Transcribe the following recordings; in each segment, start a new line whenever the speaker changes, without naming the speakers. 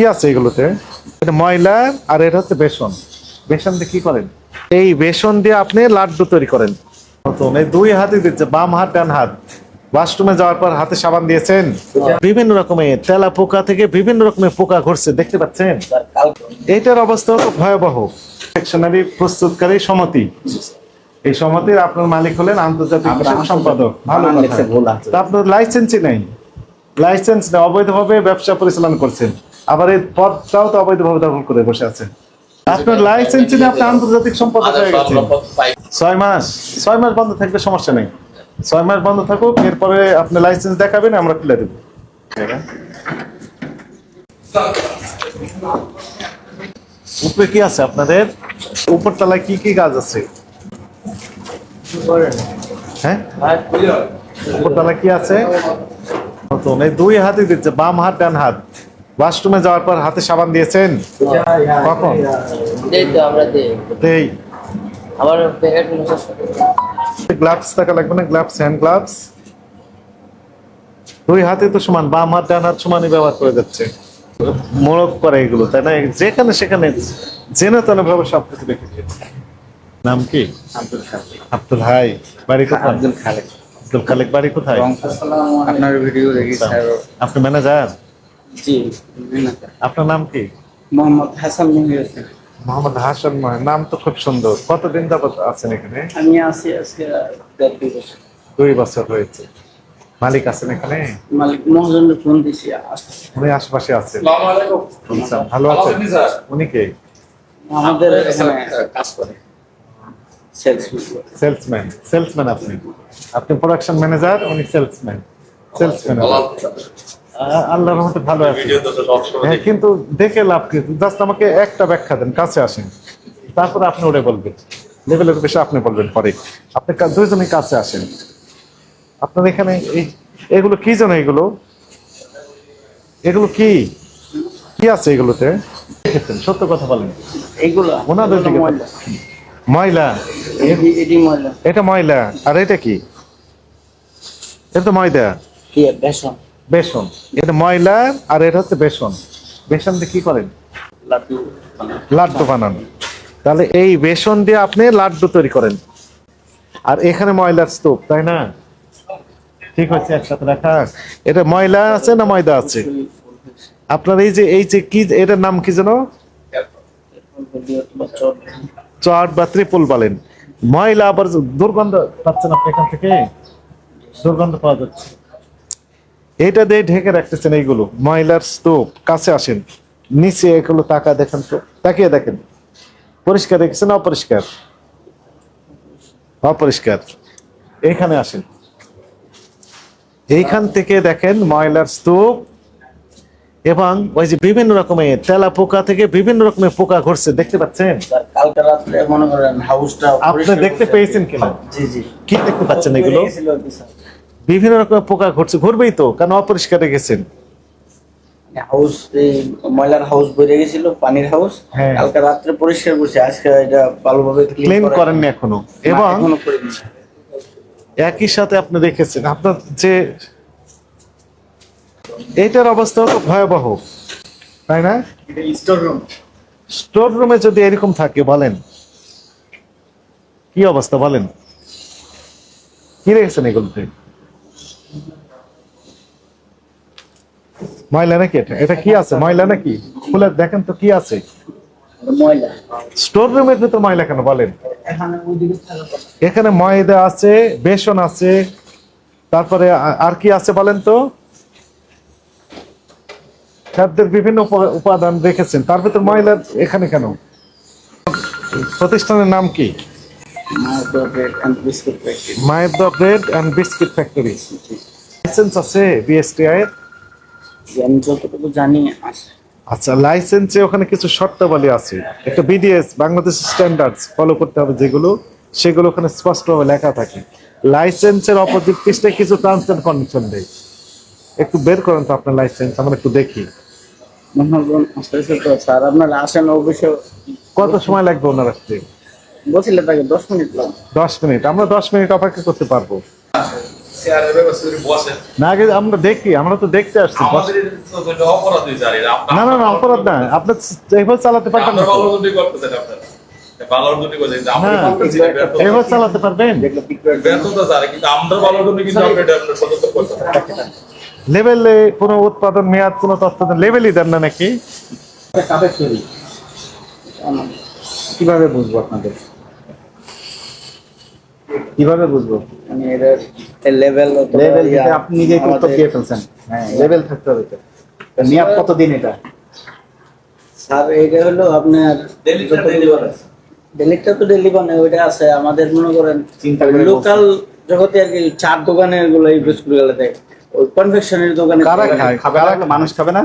কি আছে এগুলোতে? এটা ময়লা আর এটা হচ্ছে বেসন। বেসন দিয়ে কি করেন? এই বেসন দিয়ে আপনি লাড্ডু তৈরি করেন। নতুন এই দুই হাতে দিচ্ছে বাম হাত ডান হাত। ওয়াশরুমে যাওয়ার পর হাতে সাবান দিয়েছেন? বিভিন্ন রকমের তেলা পোকা থেকে বিভিন্ন রকমের পোকা ঘুরছে দেখতে পাচ্ছেন? এইটার অবস্থা তো ভয়াবহ। সেকশনারি প্রস্তুতকারী সমিতি। এই সমিতির আপনার মালিক হলেন আন্তর্জাতিক সম্পাদক। ভালো আপনার লাইসেন্সই নেই। লাইসেন্স নেই অবৈধভাবে ব্যবসা পরিচালনা করছেন। আবার এই পদটাও তো অবৈধভাবে দখল করে বসে আছে। আপনার লাইসেন্স নেই আপনি আন্তর্জাতিক সম্পদ হয়ে গেছেন ছয় মাস ছয় মাস বন্ধ থাকবে সমস্যা নেই। ছয় মাস বন্ধ থাকুক এরপরে আপনি লাইসেন্স দেখাবেন আমরা খুলে দেবো। উপরে কি আছে আপনাদের? উপর তলায় কি কি কাজ আছে? হ্যাঁ? উপরতলায় কি আছে? নতুন এই দুই হাতে দিচ্ছে বাম হাত ডান হাত। ওয়াশরুমে যাওয়ার পর হাতে সাবান দিয়েছেন? কখন?
দেই। তো আমরা
গ্লাভস থাকা লাগবে না গ্লাভস হ্যান্ড গ্লাভস। দুই হাতে তো সমান বাম হাত ডান হাত সমানই ব্যবহার করে যাচ্ছে। মোড়ক করে এগুলো তাই না? যেখানে সেখানে জেনে তেনে ভাবে সব কিছু রেখে দিয়েছে নাম কি?
আব্দুল খালেক।
আব্দুল হাই বাড়ি কোথায়?
আব্দুল খালেক।
আব্দুল খালেক বাড়ি কোথায়?
আপনার ভিডিও দেখি স্যার।
আপনি ম্যানেজার?
জি
আপনার নাম কি?
মোহাম্মদ হাসান
মোহাম্মদ হাসান নাম তো খুব সুন্দর। কতদিন যাবত আছেন এখানে?
আমি আছি আজকে দুই বছর।
দুই বছর হয়েছে। মালিক আছেন এখানে?
মালিক মহাজনের ফোন দিছি
উনি আশেপাশে আছেন। ভালো আছেন? উনি কে?
আমাদের এখানে কাজ করে।
সেলসম্যান সেলসম্যান আপনি। আপনি প্রোডাকশন ম্যানেজার উনি সেলসম্যান সেলসম্যান আল্লাহর রহমতে ভালো আছে। হ্যাঁ কিন্তু দেখে লাভ কি? জাস্ট আমাকে একটা ব্যাখ্যা দেন কাছে আসেন। তারপরে আপনি ওরে বলবেন। লেভেলের বেশি আপনি বলবেন পরে। আপনি দুইজনই কাছে আসেন। আপনার এখানে এই এগুলো কি জানো এগুলো? এগুলো কি? কি আছে এগুলোতে? দেখেছেন সত্য কথা বলেন।
এইগুলো
ওনাদের দিকে
ময়লা।
এটা ময়লা। আর এটা কি? এটা তো ময়দা।
কি বেসন?
বেসন। এটা ময়লা আর এটা হচ্ছে বেসন। বেসন দিয়ে কি করেন?
লাড্ডু
লাড্ডু বানান। তাহলে এই বেসন দিয়ে আপনি লাড্ডু তৈরি করেন। আর এখানে ময়লার স্তূপ তাই না? ঠিক হচ্ছে একসাথে রাখা। এটা ময়লা আছে না ময়দা আছে? আপনার এই যে এই যে কি এটার নাম কি যেন? চট বা ত্রিপুল বলেন। ময়লা আবার দুর্গন্ধ পাচ্ছেন আপনি এখান থেকে? দুর্গন্ধ পাওয়া যাচ্ছে। এটা দিয়ে ঢেকে রাখতেছেন এইগুলো ময়লার স্তূপ কাছে আসেন। নিচে এগুলো তাকা দেখেন তো তাকিয়ে দেখেন। পরিষ্কার রেখেছেন অপরিষ্কার? অপরিষ্কার। এইখানে আসেন। এইখান থেকে দেখেন ময়লার স্তূপ এবং ওই যে বিভিন্ন রকমের তেলা পোকা থেকে বিভিন্ন রকমের পোকা ঘুরছে দেখতে পাচ্ছেন?
কালকে রাত্রে মনে করেন হাউসটা
আপনি দেখতে পেয়েছেন কিনা?
জি জি।
কি দেখতে পাচ্ছেন এগুলো? বিভিন্ন রকমের পোকা ঘটছে ঘুরবেই তো কেন অপরিষ্কার রেখেছেন
হাউস এই ময়লার হাউস বেড়ে গেছিল পানির হাউস
হ্যাঁ।
কালকে রাত্রে পরিষ্কার করছে আজকে এটা ভালোভাবে
ক্লিন করেননি এখনও। এবং একই সাথে আপনি দেখেছেন আপনার যে এইটার অবস্থা তো ভয়াবহ তাই না?
স্টোর রুম
স্টোর রুমে যদি এরকম থাকে বলেন। কি অবস্থা বলেন। কি রেখেছেন এগুলোতে? ময়লা নাকি এটা? এটা কি আছে? ময়লা নাকি? খুলে দেখেন তো কি আছে।
ময়লা।
স্টোর রুমের ভিতর ময়লা কেন বলেন?
এখানে
ময়দা আছে বেসন আছে তারপরে আর কি আছে বলেন তো? খাদ্যের বিভিন্ন উপ- উপাদান রেখেছেন। তার ভিতর ময়লা এখানে কেন? প্রতিষ্ঠানের নাম কি?
মায়ের
the bread and biscuit factory license আছে বিএসটিআই এর?
আমি যতটুকু জানি আছে।
আচ্ছা লাইসেন্সে ওখানে কিছু শর্তাবলী আছে। একটা বিডিএস বাংলাদেশ স্ট্যান্ডার্ডস ফলো করতে হবে যেগুলো সেগুলো ওখানে স্পষ্টভাবে লেখা থাকে। লাইসেন্সের অপোজিট পৃষ্ঠে কিছু টার্মস এন্ড কন্ডিশন দেয় একটু বের করেন তো আপনার লাইসেন্স আমরা একটু দেখি।
স্যার আপনারা আসেন অবশ্য
কত সময় লাগবে ওনার আসতে?
বলছিলে তাকে দশ মিনিট
দশ মিনিট আমরা দশ মিনিট অপেক্ষা করতে পারব
চেয়ারের ব্যবস্থা করে বসেন
না আগে আমরা দেখি আমরা তো দেখতে আসছি।
হয়ে
না না না অপরাধ না। আপনার চালাতে পারবেন না চালাতে পারবেন। লেভেলে কোনো উৎপাদন মেয়াদ কোনো তথ্য দেন লেভেলই দেন না নাকি?
কীভাবে বুঝব আপনাদের? কীভাবে বুঝব?
মানে এটার লেভেল
লেভেল আপনি উত্তর দিয়ে ফেলছেন। হ্যাঁ লেভেল থাকতে হবে তো তো মেয়াদ কতদিন এটা?
স্যার এটা হলো আপনার ডেলিটা তো ডেলি বানে ওইটা আছে। আমাদের মনে করেন
চিন্তা
লোকাল জগতে আর কি চার দোকানেরগুলো ইউজ বিস্কুট গেলে দেয়। ওই কনফেকশনের দোকানে
কারা খায়?
খাবে মানুষ খাবে না?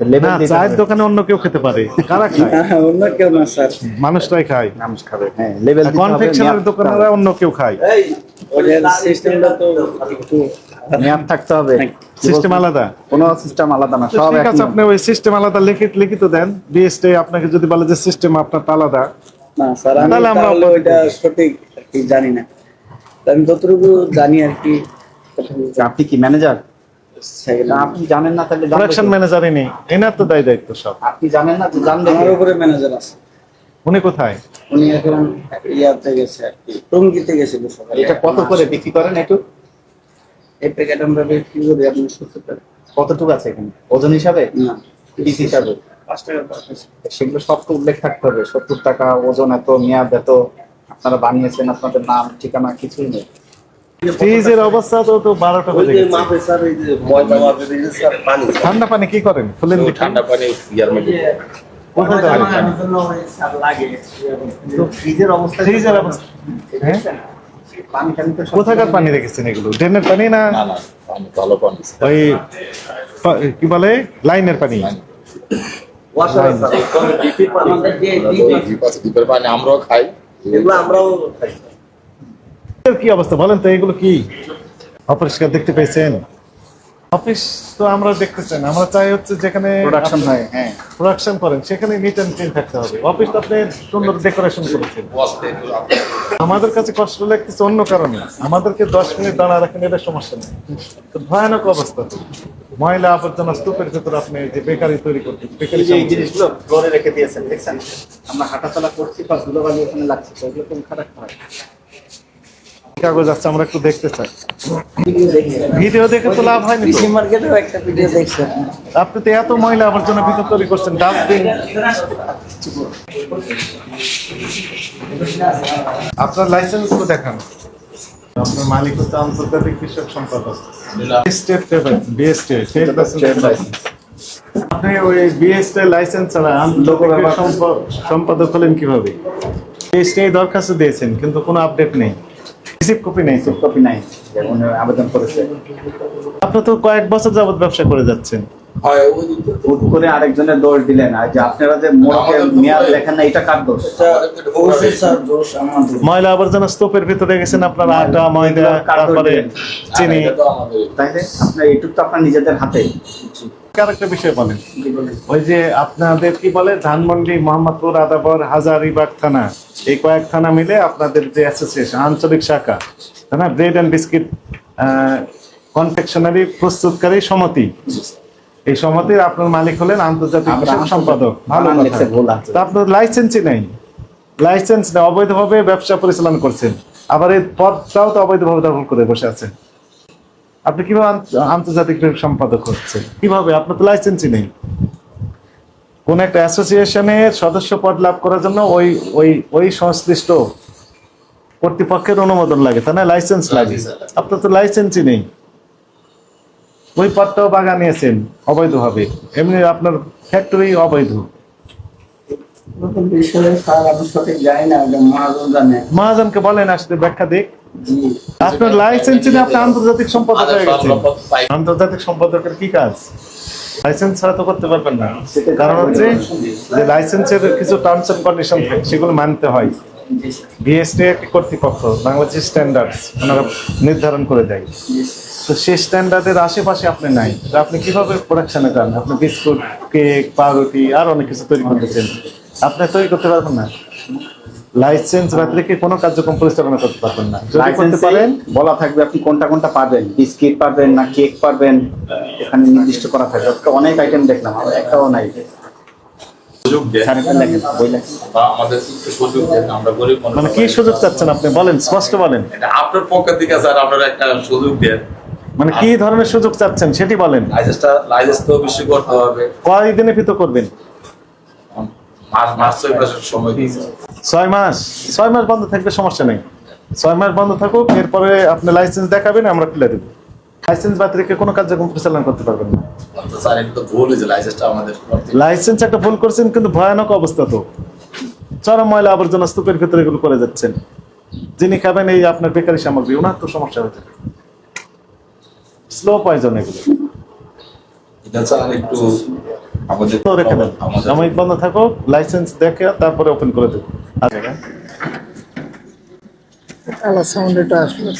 চায়ের দোকানে অন্য কেউ খেতে পারে। কারা খায়?
হ্যাঁ, অন্য কেউ না স্যার।
মানুষরাই খায়।
মানুষ খাবে হ্যাঁ লেভেল দিতে হবে
কনফেকশনের
মেয়াদ
দোকানেরা অন্য কেউ খায়।
ওইটার সিস্টেমটা তো একটু
মেয়াদ থাকতে হবে।
সিস্টেম আলাদা।
কোনো সিস্টেম আলাদা না সব
ঠিক আছে আপনি ওই সিস্টেম আলাদা লিখিত লিখিত দেন। বিএসটি আপনাকে যদি বলে যে সিস্টেম আপনার আলাদা।
না স্যার আমি
তাহলে আমরা
তাহলে
অপরাধ
ওইটা সঠিক জানি না। আমি যতটুকু জানি আর কি
আপনি কি ম্যানেজার আপনি জানেন না তাহলে
প্রোডাকশন ম্যানেজারই নেই এনার তো দায় দায়িত্ব সব।
আপনি জানেন না তো জানবে
আমার উপরে ম্যানেজার আছে।
উনি কোথায়?
উনি এখন ইয়াতে গেছে আর কি টঙ্গিতে গেছিল সকালে
এটা কত করে বিক্রি করেন একটু?
এই প্যাকেট আমরা বিক্রি করি আপনি সত্তর টাকা।
কতটুকু আছে এখানে? ওজন হিসাবে?
না
পিস হিসাবে?
পাঁচ টাকা।
সেগুলো সব তো উল্লেখ থাকতে হবে সত্তর টাকা ওজন এত মেয়াদ এত আপনারা বানিয়েছেন আপনাদের নাম ঠিকানা কিছুই নেই।
ফ্রিজের অবস্থা তো তো বারোটা বেজে গেছে।
মাপে স্যার এই যে ময়দা মাপে এই স্যার পানি।
ঠান্ডা পানি কি করেন? খুলেন দেখি।
ঠান্ডা পানি ইয়ার মধ্যে।
কোথায় দেওয়া
আমার জন্য স্যার লাগে।
তো ফ্রিজের অবস্থা
ফ্রিজের অবস্থা। হ্যাঁ?
পানি টানি তো
কোথাকার পানি রেখেছেন এগুলো? ড্রেনের পানি না?
না না পানি ভালো পানি।
ওই কি বলে? লাইনের পানি।
আমরাও খাই। এগুলো আমরাও খাই
কি অবস্থা? বলেন তো এগুলো কি? অপরিষ্কার দেখতে পেয়েছেন? অফিস তো আমরা দেখতেছেন আমরা চাই হচ্ছে যেখানে
প্রোডাকশন হয় হ্যাঁ।
প্রোডাকশন করেন সেখানে নিট অ্যান্ড ক্লিন থাকতে হবে। অফিস আপনি সুন্দর ডেকোরেশন করেছেন। আমাদের কাছে কষ্ট লাগতেছে অন্য কারণে। আমাদেরকে দশ মিনিট দাঁড়া রাখেন এটা সমস্যা নেই। তো ভয়ানক অবস্থা। তো ময়লা আবর্জনা স্তূপের ভেতর আপনি যে বেকারি তৈরি করতেন বেকারি
এই জিনিসগুলো ফ্লোরে রেখে দিয়েছেন দেখছেন? আমরা হাঁটাচলা করছি বা ধুলোবালি ওখানে লাগছে এগুলো কোন খারাপ হয়?
কাগজ আছে আমরা একটু দেখতে চাই।
ভিডিও দেখে
তো লাভ হয়নি
কৃষি মার্কেটেও একটা ভিডিও দেখছেন
আপনি। তো এত ময়লা আবর্জনা ভিতর তৈরি করছেন ডাস্টবিন। আপনার লাইসেন্স তো দেখান। আপনার মালিক হচ্ছে আন্তর্জাতিক কৃষক সম্পাদক। স্টেট বিএসটি স্টেট লাইসেন্স আপনি ওই বিএসটি লাইসেন্স ছাড়া সম্পাদক হলেন কীভাবে? বিএসটি দরখাস্ত দিয়েছেন কিন্তু কোনো আপডেট নেই। রিসিভ কপি নেই তো?
কপি নাই যেমন আবেদন করেছে।
আপনি তো কয়েক বছর যাবত ব্যবসা করে যাচ্ছেন।
হয় ওই দিকে
হুট করে আরেকজনের দোষ দিলেন আর যে আপনারা যে মোড়কে মেয়াদ লেখেন না এটা কার দোষ?
অবশ্যই স্যার দোষ আমাদের
ময়লা আবর্জনা স্তূপের ভিতরে গেছেন আপনার আটা ময়দা তারপরে চিনি।
এটা তো আমাদের।
তাইলে আপনার এইটুক তো আপনার নিজেদের হাতে।
আর একটা বিষয় বলেন? ওই যে আপনাদের কি বলে ধানমন্ডি মোহাম্মদপুর আদাবর হাজারিবাগ থানা এই কয়েক থানা মিলে আপনাদের যে অ্যাসোসিয়েশন আঞ্চলিক শাখা তাই না? ব্রেড অ্যান্ড বিস্কিট কনফেকশনারি প্রস্তুতকারী সমিতি। এই সমিতির আপনার মালিক হলেন আন্তর্জাতিক সম্পাদক। ভালো কথা। আপনার লাইসেন্সই নাই। লাইসেন্স নেই অবৈধভাবে ব্যবসা পরিচালনা করছেন। আবার এই পদটাও তো অবৈধভাবে দখল করে বসে আছেন। আপনি কীভাবে আন্তর্জাতিক সম্পাদক হচ্ছেন? কীভাবে? আপনার তো লাইসেন্সই নেই। কোন একটা অ্যাসোসিয়েশনের সদস্য পদ লাভ করার জন্য ওই ওই ওই সংশ্লিষ্ট কর্তৃপক্ষের অনুমোদন লাগে তাই না? লাইসেন্স লাগে। আপনার তো লাইসেন্সই নেই। ওই পদটাও বাগা নিয়েছেন অবৈধভাবে। এমনি আপনার ফ্যাক্টরি অবৈধ। মহাজনকে বলেন আসলে ব্যাখ্যা দিক। আপনার লাইসেন্স নিয়ে আপনি আন্তর্জাতিক সম্পাদক হয়ে গেছেন। আন্তর্জাতিক সম্পাদকের কি কাজ? লাইসেন্স ছাড়া তো করতে পারবেন না। কারণ হচ্ছে যে লাইসেন্সের কিছু টার্মস এন্ড কন্ডিশন থাকে সেগুলো মানতে হয়। বিএসটি একটি কর্তৃপক্ষ বাংলাদেশ স্ট্যান্ডার্ডস ওনারা নির্ধারণ করে দেয়। তো সেই স্ট্যান্ডার্ডের আশেপাশে আপনি নাই। তো আপনি কীভাবে প্রোডাকশনে যান? আপনি বিস্কুট কেক পাউরুটি আর অনেক কিছু তৈরি করতেছেন। আপনি তৈরি করতে পারবেন না। লাইসেন্স বাদ রেখে কোনো কার্যক্রম পরিচালনা করতে পারবেন না? যদি করতে পারেন
বলা থাকবে আপনি কোনটা কোনটা পারবেন বিস্কিট পারবেন না কেক পারবেন এখানে নির্দিষ্ট করা থাকবে। অনেক আইটেম দেখলাম আমার একটাও নাই।
মানে কি সুযোগ চাচ্ছেন আপনি? বলেন স্পষ্ট বলেন।
আপনার পকেট থেকে স্যার আপনারা একটা সুযোগ দেন।
মানে কি ধরনের সুযোগ চাচ্ছেন সেটি বলেন।
লাইসেন্সটা লাইসেন্স তো বেশি করতে হবে।
কয় দিনে ভিতর করবেন?
মাস মাস ছয় মাসের সময়
ছয় মাস ছয় মাস বন্ধ থাকবে সমস্যা নেই। ছয় মাস বন্ধ থাকুক এরপরে আপনি লাইসেন্স দেখাবেন আমরা খুলে দেবো। লাইসেন্স বাদ রেখে কোনো কার্যক্রম পরিচালনা করতে পারবেন না।
তো স্যার এটা তো ভুল হয়েছে লাইসেন্সটা আমাদের করতে
লাইসেন্স একটা ভুল করছেন কিন্তু ভয়ানক অবস্থা তো। চরম ময়লা আবর্জনা স্তূপের ভিতরে এগুলো করে যাচ্ছেন। যিনি খাবেন এই আপনার বেকারি সামগ্রী ওনার তো সমস্যা হয়ে যাবে। স্লো পয়জন এগুলো।
এটা স্যার একটু আমাদের
রেখে দেন সাময়িক বন্ধ থাকো লাইসেন্স দেখে তারপরে ওপেন করে দেবো। আচ্ছা।
আলাদা সাউন্ড এটা আসলে